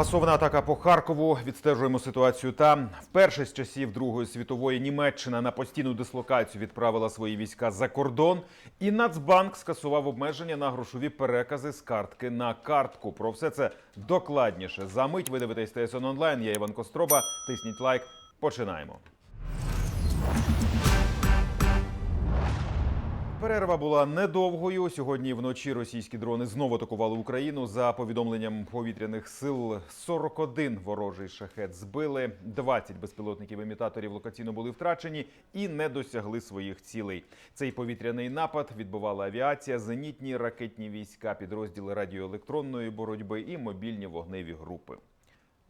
Масована атака по Харкову. Відстежуємо ситуацію там. Вперше з часів Другої світової Німеччина на постійну дислокацію відправила свої війська за кордон. І Нацбанк скасував обмеження на грошові перекази з картки на картку. Про все це докладніше. За мить ви дивитесь ТСН онлайн. Я Іван Костроба. Тисніть лайк. Починаємо. Перерва була недовгою. Сьогодні вночі російські дрони знову атакували Україну. За повідомленням повітряних сил, 41 ворожий шахет збили, 20 безпілотників-імітаторів локаційно були втрачені і не досягли своїх цілей. Цей повітряний напад відбувала авіація, зенітні ракетні війська, підрозділи радіоелектронної боротьби і мобільні вогневі групи.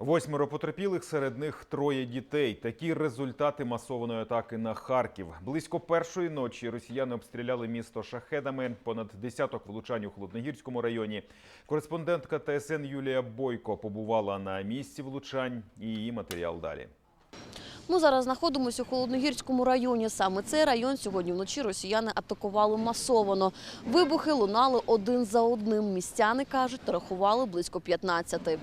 Восьмеро потерпілих, серед них троє дітей. Такі результати масованої атаки на Харків. Близько першої ночі росіяни обстріляли місто шахедами. Понад десяток влучань у Холодногірському районі. Кореспондентка ТСН Юлія Бойко побувала на місці влучань. І її матеріал далі. Ми зараз знаходимося у Холодногірському районі. Саме цей район сьогодні вночі росіяни атакували масовано. Вибухи лунали один за одним. Містяни кажуть, рахували близько 15.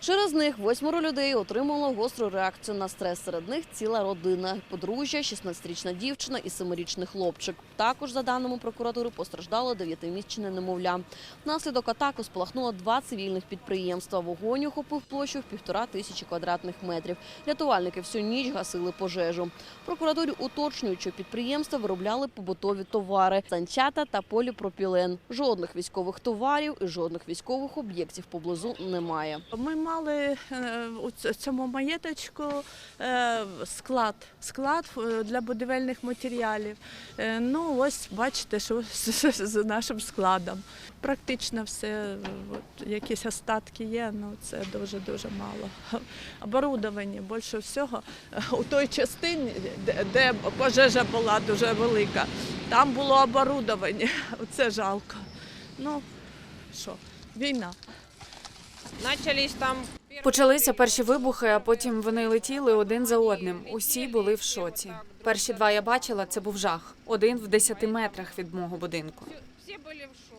Через них восьмеро людей отримало гостру реакцію на стрес. Серед них ціла родина. Подружжя, 16-річна дівчина і 7-річний хлопчик. Також, за даними прокуратури, постраждало 9-місячне немовля. Внаслідок атаки спалахнуло два цивільних підприємства. Вогонь охопив площу в півтора тисячі квадратних метрів. Рятувальники всю ніч гасили пожежу. Прокуратурі уточнюють, що підприємства виробляли побутові товари, санчата та поліпропілен. Жодних військових товарів і жодних військових об'єктів поблизу немає. Ми мали е, у цьому маєточку е, склад, склад е, для будівельних матеріалів. Ну, ось бачите, що з, нашим складом. Практично все, от, якісь остатки є, ну це дуже-дуже мало. Оборудовані більше всього у той частині, де пожежа була дуже велика, там було оборудовані. Це жалко. Ну, що, війна. Начались там Почалися перші вибухи, а потім вони летіли один за одним. Усі були в шоці. Перші два я бачила, це був жах. Один в 10 метрах від мого будинку. Всі були в шоке.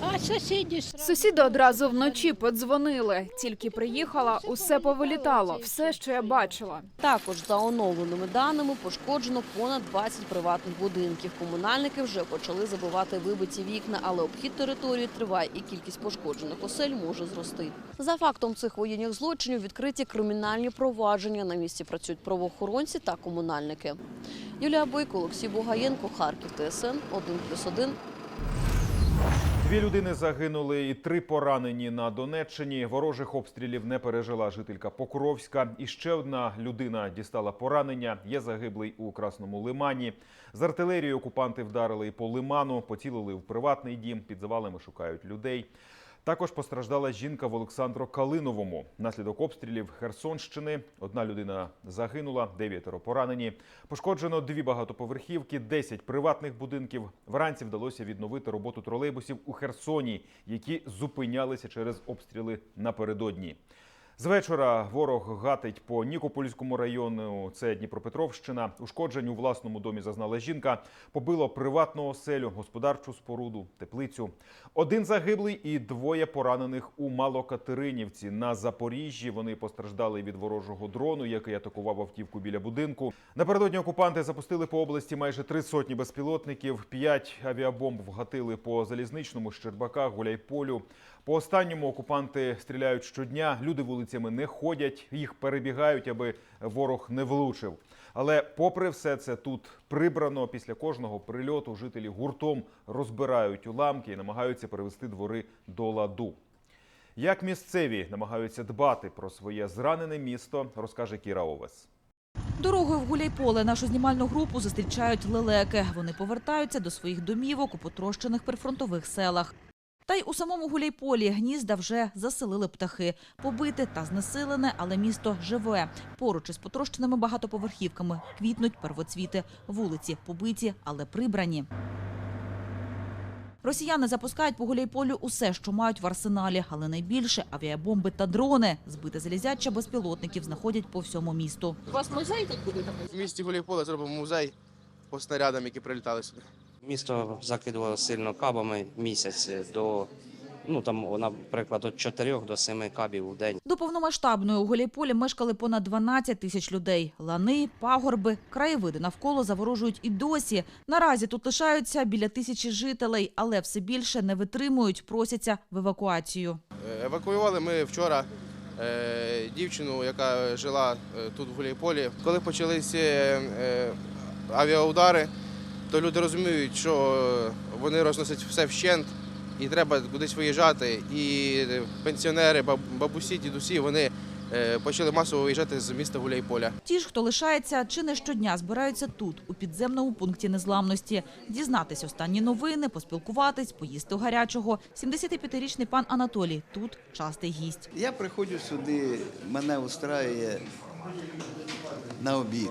А сусіді Сусіди одразу вночі подзвонили. Тільки приїхала, усе повилітало. Все, що я бачила. Також за оновленими даними пошкоджено понад 20 приватних будинків. Комунальники вже почали забивати вибиті вікна, але обхід території триває і кількість пошкоджених осель може зрости. За фактом цих воєнних злочинів відкриті кримінальні провадження. На місці працюють правоохоронці та комунальники. Юлія Бойко, Олексій Бугаєнко, Харків, ТСН 1+,1. Дві людини загинули і три поранені на Донеччині. Ворожих обстрілів не пережила жителька Покровська. І ще одна людина дістала поранення. Є загиблий у Красному Лимані. З артилерії окупанти вдарили по лиману, поцілили в приватний дім. Під завалами шукають людей. Також постраждала жінка в Олександро-Калиновому. Наслідок обстрілів Херсонщини. Одна людина загинула, дев'ятеро поранені. Пошкоджено дві багатоповерхівки, 10 приватних будинків. Вранці вдалося відновити роботу тролейбусів у Херсоні, які зупинялися через обстріли напередодні. З вечора ворог гатить по Нікопольському району. Це Дніпропетровщина. Ушкоджень у власному домі зазнала жінка. Побило приватну оселю, господарчу споруду, теплицю. Один загиблий і двоє поранених у Малокатеринівці. На Запоріжжі вони постраждали від ворожого дрону, який атакував автівку біля будинку. Напередодні окупанти запустили по області майже три сотні безпілотників. П'ять авіабомб вгатили по залізничному Щербаках, Гуляйполю. По останньому окупанти стріляють щодня. Люди вулицями не ходять, їх перебігають, аби ворог не влучив. Але попри все це тут прибрано після кожного прильоту. Жителі гуртом розбирають уламки і намагаються привести двори до ладу. Як місцеві намагаються дбати про своє зранене місто, розкаже Кіра Овес. Дорогою в Гуляйполе нашу знімальну групу зустрічають лелеки. Вони повертаються до своїх домівок у потрощених прифронтових селах. Та й у самому Гуляйполі гнізда вже заселили птахи. Побите та знесилене, але місто живе. Поруч із потрощеними багатоповерхівками квітнуть первоцвіти. Вулиці побиті, але прибрані. Росіяни запускають по Гуляйполю усе, що мають в арсеналі, але найбільше – авіабомби та дрони. Збите залізяча безпілотників знаходять по всьому місту. Вас музей В місті Гуляйполе зробимо музей по снарядам, які прилітали сюди. Місто закидувало сильно кабами місяць до Ну там, наприклад, від 4 до 7 кабів у день. До повномасштабної у Гуляйполі мешкали понад 12 тисяч людей. Лани, пагорби, краєвиди навколо заворожують і досі. Наразі тут лишаються біля тисячі жителей, але все більше не витримують, просяться в евакуацію. Е, Евакуювали ми вчора е, дівчину, яка жила е, тут в Гуляйполі. Коли почалися авіаудари, то люди розуміють, що вони розносять все вщент і треба кудись виїжджати. І пенсіонери, баб- бабусі, дідусі, вони е, почали масово виїжджати з міста Гуляйполя. Ті ж, хто лишається, чи не щодня збираються тут, у підземному пункті незламності. Дізнатись останні новини, поспілкуватись, поїсти гарячого. 75-річний пан Анатолій тут частий гість. Я приходжу сюди, мене устраює на обід.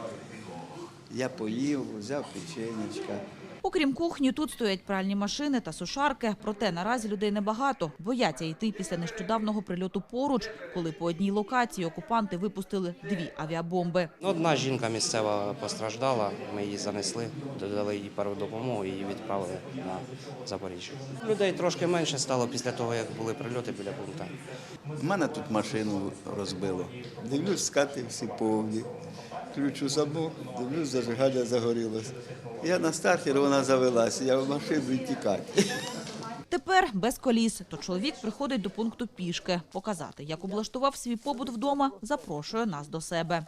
Я поїв, взяв печенечка. Окрім кухні, тут стоять пральні машини та сушарки. Проте наразі людей небагато. Бояться йти після нещодавнього прильоту поруч, коли по одній локації окупанти випустили дві авіабомби. Одна жінка місцева постраждала, ми її занесли, додали їй пару допомогу і відправили на Запоріжжя. Людей трошки менше стало після того, як були прильоти біля пункту. В мене тут машину розбило. Дивлюсь, скати всі повні. Ключу замок, дивлюсь, зажигання загорілось. Я на стартер, вона завелася, я в машину і тікати. Тепер без коліс. То чоловік приходить до пункту пішки. Показати, як облаштував свій побут вдома, запрошує нас до себе.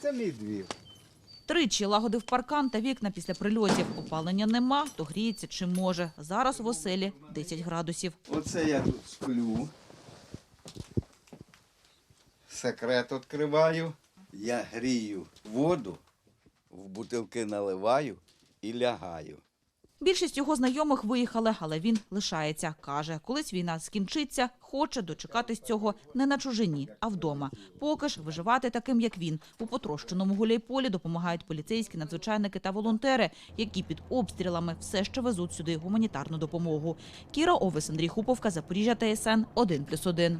Це мій двір. Тричі лагодив паркан та вікна після прильотів. Опалення нема, то гріється чим може. Зараз в оселі 10 градусів. Оце я тут сплю. Секрет відкриваю. Я грію воду, в бутилки наливаю і лягаю. Більшість його знайомих виїхали, але він лишається. Каже, колись війна скінчиться, хоче дочекатись цього не на чужині, а вдома. Поки ж виживати таким, як він. У потрощеному гуляйполі допомагають поліцейські, надзвичайники та волонтери, які під обстрілами все ще везуть сюди гуманітарну допомогу. Кіра Овес, Андрій Хуповка, Запоріжжя ТСН 1+,1.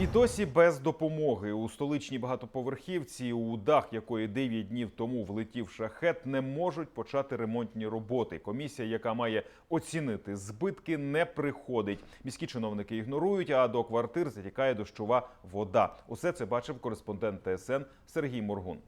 І досі без допомоги у столичній багатоповерхівці, у дах якої 9 днів тому влетів шахет, не можуть почати ремонтні роботи. Комісія, яка має оцінити збитки, не приходить. Міські чиновники ігнорують, а до квартир затікає дощова вода. Усе це бачив кореспондент ТСН Сергій Моргун.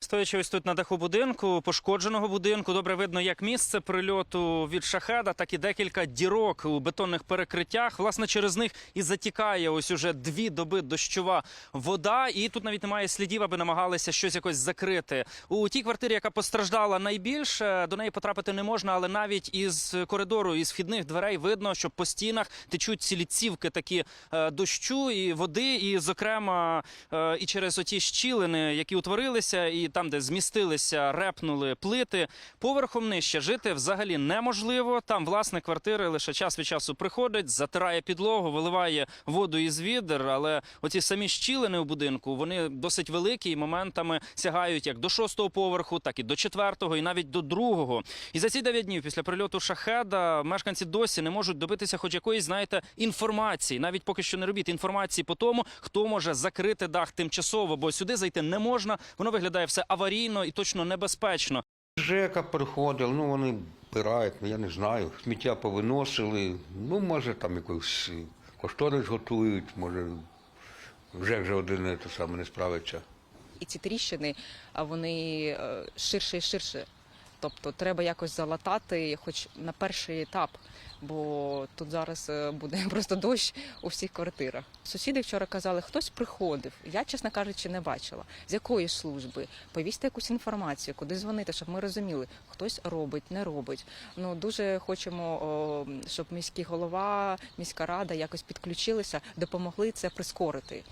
Стоячи ось тут на даху будинку, пошкодженого будинку, добре видно як місце прильоту від шахеда, так і декілька дірок у бетонних перекриттях. Власне, через них і затікає ось уже дві доби дощова вода. І тут навіть немає слідів, аби намагалися щось якось закрити. У тій квартирі, яка постраждала найбільше, до неї потрапити не можна, але навіть із коридору, із вхідних дверей видно, що по стінах течуть цілі цівки такі е, дощу і води, і, зокрема, е, і через оті щілини, які утворилися, і там, де змістилися, репнули плити. Поверхом нижче жити взагалі неможливо. Там власне квартири лише час від часу приходить, затирає підлогу, виливає воду із відер. Але оці самі щілини у будинку вони досить великі і моментами сягають як до шостого поверху, так і до четвертого, і навіть до другого. І за ці дев'ять днів після прильоту шахеда мешканці досі не можуть добитися хоч якоїсь, знаєте, інформації. Навіть поки що не робіть інформації по тому, хто може закрити дах тимчасово, бо сюди зайти не можна. Воно виглядає все аварійно і точно небезпечно. ЖЕКа приходив, ну вони пирають, ну я не знаю, сміття повиносили, ну може там якийсь кошторис готують, може вже вже один не те саме не справиться. І ці тріщини, а вони е, ширше і ширше. Тобто треба якось залатати, хоч на перший етап, бо тут зараз е, буде просто дощ у всіх квартирах. Сусіди вчора казали, хтось приходив. Я, чесно кажучи, не бачила. З якої служби? Повісти якусь інформацію, куди дзвонити, щоб ми розуміли, хтось робить, не робить. Ну дуже хочемо, щоб міський голова, міська рада якось підключилися, допомогли це прискорити.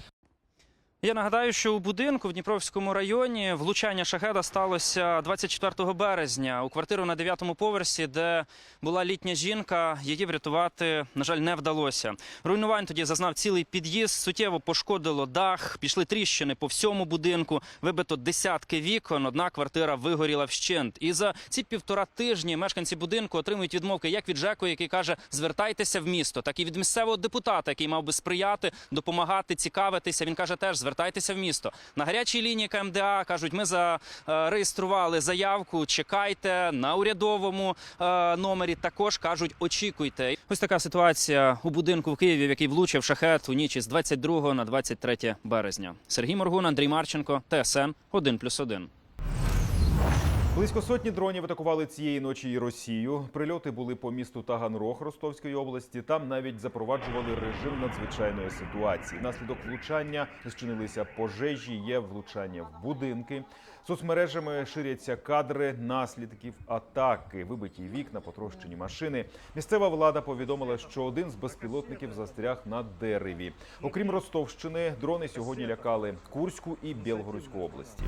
Я нагадаю, що у будинку в Дніпровському районі влучання шахеда сталося 24 березня у квартиру на 9-му поверсі, де була літня жінка. Її врятувати, на жаль, не вдалося. Руйнувань тоді зазнав цілий під'їзд, суттєво пошкодило дах, пішли тріщини по всьому будинку, вибито десятки вікон. Одна квартира вигоріла вщент. І за ці півтора тижні мешканці будинку отримують відмовки як від ЖЕКу, який каже, звертайтеся в місто, так і від місцевого депутата, який мав би сприяти, допомагати, цікавитися. Він каже, теж звертайтеся в місто. На гарячій лінії КМДА кажуть, ми зареєстрували заявку. Чекайте на урядовому е, номері. Також кажуть, очікуйте. Ось така ситуація у будинку в Києві, в який влучив шахет у ніч із 22 на 23 березня. Сергій Моргун, Андрій Марченко, ТСН 1+,1. Близько сотні дронів атакували цієї ночі і Росію. Прильоти були по місту Таганрог Ростовської області. Там навіть запроваджували режим надзвичайної ситуації. Наслідок влучання зчинилися пожежі, є влучання в будинки. Соцмережами ширяться кадри наслідків атаки, вибиті вікна, потрощені машини. Місцева влада повідомила, що один з безпілотників застряг на дереві. Окрім Ростовщини, дрони сьогодні лякали Курську і Білгородську області.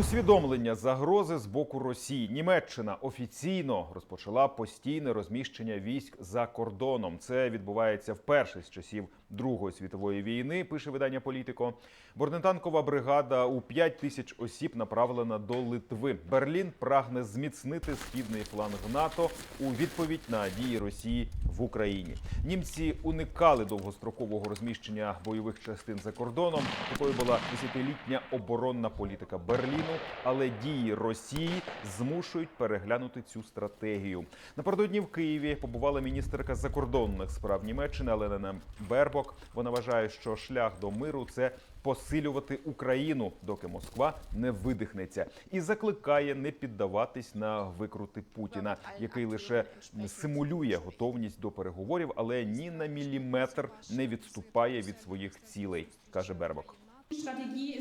Усвідомлення загрози з боку Росії. Німеччина офіційно розпочала постійне розміщення військ за кордоном. Це відбувається вперше з часів Другої світової війни. Пише видання Політико. Борнетанкова бригада у 5 тисяч осіб направлена до Литви. Берлін прагне зміцнити східний фланг НАТО у відповідь на дії Росії в Україні. Німці уникали довгострокового розміщення бойових частин за кордоном. Такою була десятилітня оборонна політика Берліну, але дії Росії змушують переглянути цю стратегію. Напередодні в Києві побувала міністерка закордонних справ Німеччини Елена Бербок. Вона вважає, що шлях до миру це посилювати Україну, доки Москва не видихнеться, і закликає не піддаватись на викрути Путіна, який лише симулює готовність до переговорів, але ні на міліметр не відступає від своїх цілей, каже Бербок.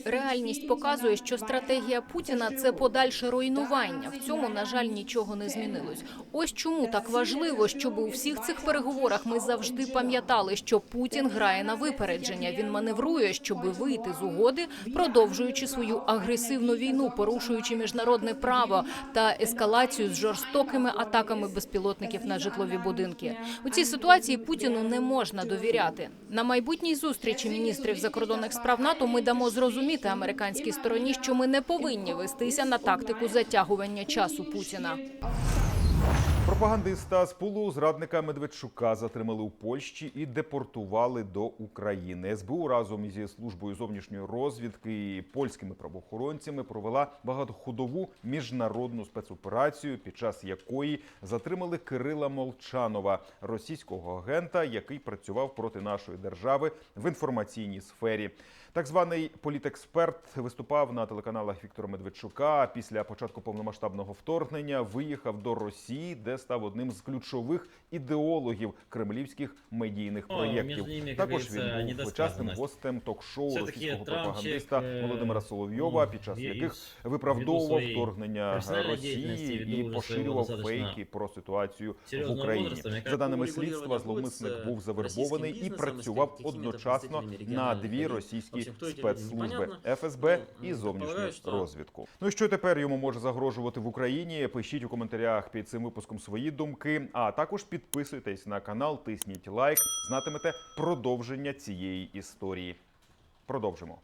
Реальність показує, що стратегія Путіна це подальше руйнування. В цьому, на жаль, нічого не змінилось. Ось чому так важливо, щоб у всіх цих переговорах ми завжди пам'ятали, що Путін грає на випередження. Він маневрує, щоб вийти з угоди, продовжуючи свою агресивну війну, порушуючи міжнародне право та ескалацію з жорстокими атаками безпілотників на житлові будинки. У цій ситуації Путіну не можна довіряти. На майбутній зустрічі міністрів закордонних справ НАТО ми дамо зрозуміти американській стороні, що ми не повинні вестися на тактику затягування часу Путіна. Пропагандиста з пулу зрадника Медведчука затримали у Польщі і депортували до України. СБУ разом із службою зовнішньої розвідки і польськими правоохоронцями провела багатоходову міжнародну спецоперацію, під час якої затримали Кирила Молчанова, російського агента, який працював проти нашої держави в інформаційній сфері. Так званий політексперт виступав на телеканалах Віктора Медведчука. Після початку повномасштабного вторгнення виїхав до Росії, де став одним з ключових ідеологів кремлівських медійних проєктів. ними, Також він був почасним гостем ток-шоу російського пропагандиста е, Володимира Соловйова, ну, під час яких виправдовував вторгнення Росії і поширював фейки про ситуацію в Україні. За даними слідства, зловмисник був завербований і працював одночасно на дві російські люди, спецслужби. ФСБ Ну, і зовнішню що- розвідку. Ну і що тепер йому може загрожувати в Україні? Пишіть у коментарях під цим випуском свої думки. А також підписуйтесь на канал, тисніть лайк, знатимете продовження цієї історії. Продовжимо.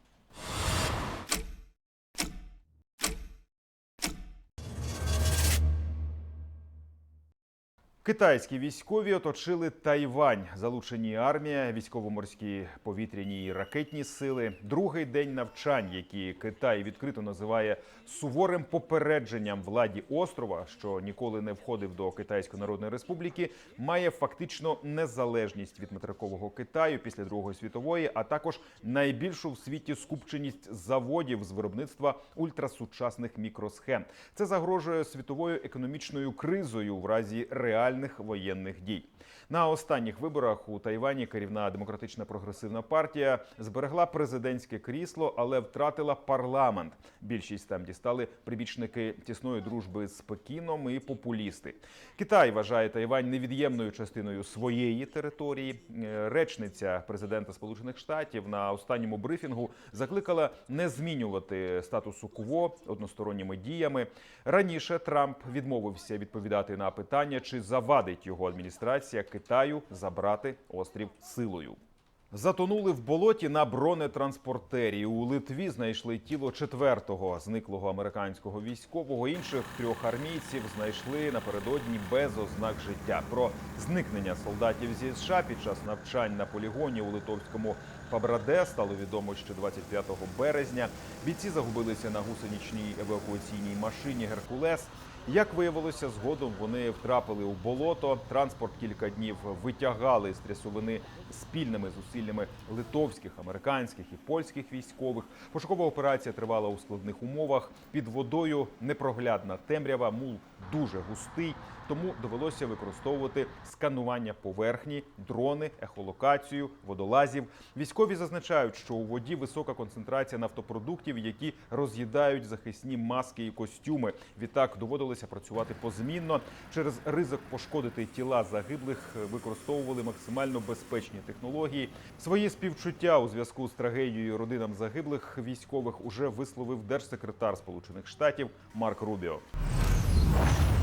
Китайські військові оточили Тайвань. Залучені армія, військово-морські повітряні і ракетні сили. Другий день навчань, які Китай відкрито називає суворим попередженням владі острова, що ніколи не входив до Китайської Народної Республіки, має фактично незалежність від материкового Китаю після Другої світової, а також найбільшу в світі скупченість заводів з виробництва ультрасучасних мікросхем. Це загрожує світовою економічною кризою в разі реальних воєнних дій. На останніх виборах у Тайвані керівна демократична прогресивна партія зберегла президентське крісло, але втратила парламент. Більшість там дістали прибічники тісної дружби з Пекіном і популісти. Китай вважає Тайвань невід'ємною частиною своєї території. Е, Речниця президента Сполучених Штатів на останньому брифінгу закликала не змінювати статусу КВО односторонніми діями. Раніше Трамп відмовився відповідати на питання, чи завадить його адміністрація Китаю забрати острів силою. Затонули в болоті на бронетранспортері. У Литві знайшли тіло четвертого зниклого американського військового. Інших трьох армійців знайшли напередодні без ознак життя. Про зникнення солдатів зі США під час навчань на полігоні у литовському Пабраде стало відомо ще 25 березня. Бійці загубилися на гусеничній евакуаційній машині Геркулес. Як виявилося, згодом вони втрапили у болото. Транспорт кілька днів витягали з трясовини спільними зусиллями литовських, американських і польських військових. Пошукова операція тривала у складних умовах. Під водою непроглядна темрява, мул дуже густий, тому довелося використовувати сканування поверхні, дрони, ехолокацію, водолазів. Військові зазначають, що у воді висока концентрація нафтопродуктів, які роз'їдають захисні маски і костюми. Відтак доводилося працювати позмінно. Через ризик пошкодити тіла загиблих використовували максимально безпечні технології. Свої співчуття у зв'язку з трагедією родинам загиблих військових уже висловив держсекретар Сполучених Штатів Марк Рубіо.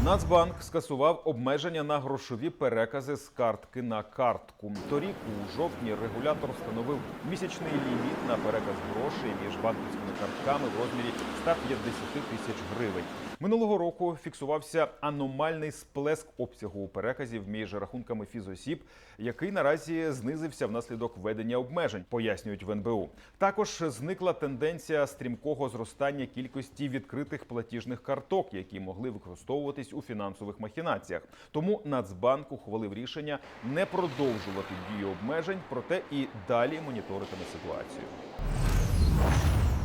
Нацбанк скасував обмеження на грошові перекази з картки на картку. Торік у жовтні регулятор встановив місячний ліміт на переказ грошей між банківськими картками в розмірі 150 тисяч гривень. Минулого року фіксувався аномальний сплеск обсягу переказів між рахунками фізосіб, який наразі знизився внаслідок введення обмежень, пояснюють в НБУ. Також зникла тенденція стрімкого зростання кількості відкритих платіжних карток, які могли використовуватись у фінансових махінаціях. Тому Нацбанк ухвалив рішення не продовжувати дію обмежень, проте і далі моніторитиме ситуацію.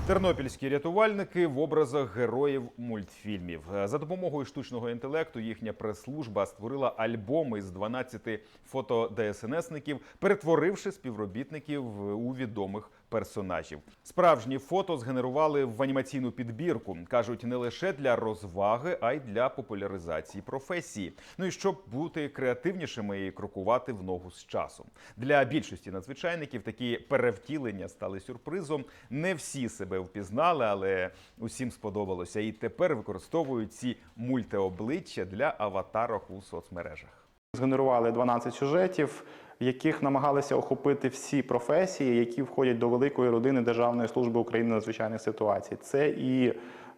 Тернопільські рятувальники в образах героїв мультфільмів за допомогою штучного інтелекту. Їхня прес-служба створила альбом із 12 фото ДСНСників, перетворивши співробітників у відомих персонажів. Справжні фото згенерували в анімаційну підбірку. кажуть, не лише для розваги, а й для популяризації професії. Ну і щоб бути креативнішими і крокувати в ногу з часом. Для більшості надзвичайників такі перевтілення стали сюрпризом. Не всі себе впізнали, але усім сподобалося. І тепер використовують ці мультиобличчя для аватарок у соцмережах. Згенерували 12 сюжетів, яких намагалися охопити всі професії, які входять до великої родини Державної служби України надзвичайних ситуацій. Це і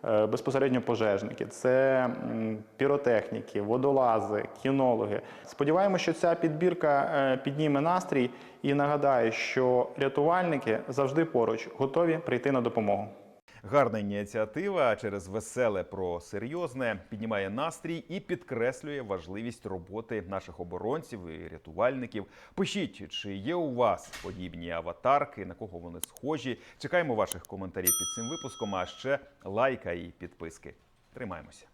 е, безпосередньо пожежники, це піротехніки, водолази, кінологи. Сподіваємося, що ця підбірка е, підніме настрій і нагадає, що рятувальники завжди поруч готові прийти на допомогу. Гарна ініціатива через веселе про серйозне піднімає настрій і підкреслює важливість роботи наших оборонців і рятувальників. Пишіть, чи є у вас подібні аватарки, на кого вони схожі. Чекаємо ваших коментарів під цим випуском. А ще лайка і підписки. Тримаємося.